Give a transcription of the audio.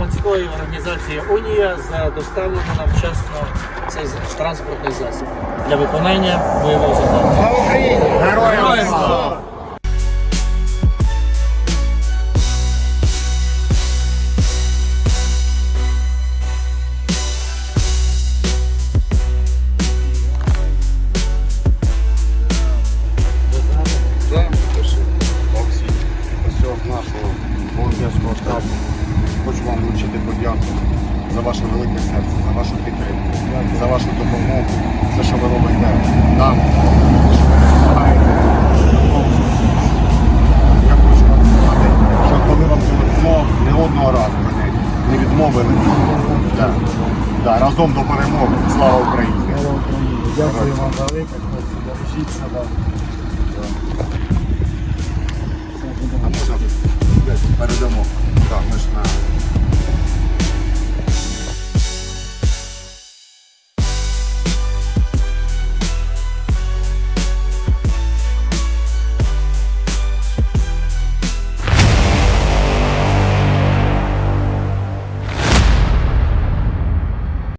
організації Унія за доставлено нам вчасно цей транспортний засіб для виконання бойового завдання. Слава Україні! Героям слава! Пиши. Нашого волонтерського штабу. Хочу вам вручити подяку за ваше велике серце, за вашу підтримку, за вашу допомогу, все, що ви робите нам. Я хочу вам сказати, що коли вам телефон не одного разу мене не відмовили. Да. Да, разом до перемоги. Слава Україні! Слава Україні! Дякую вам велике, хлопці, себе. А передамо. Так, ми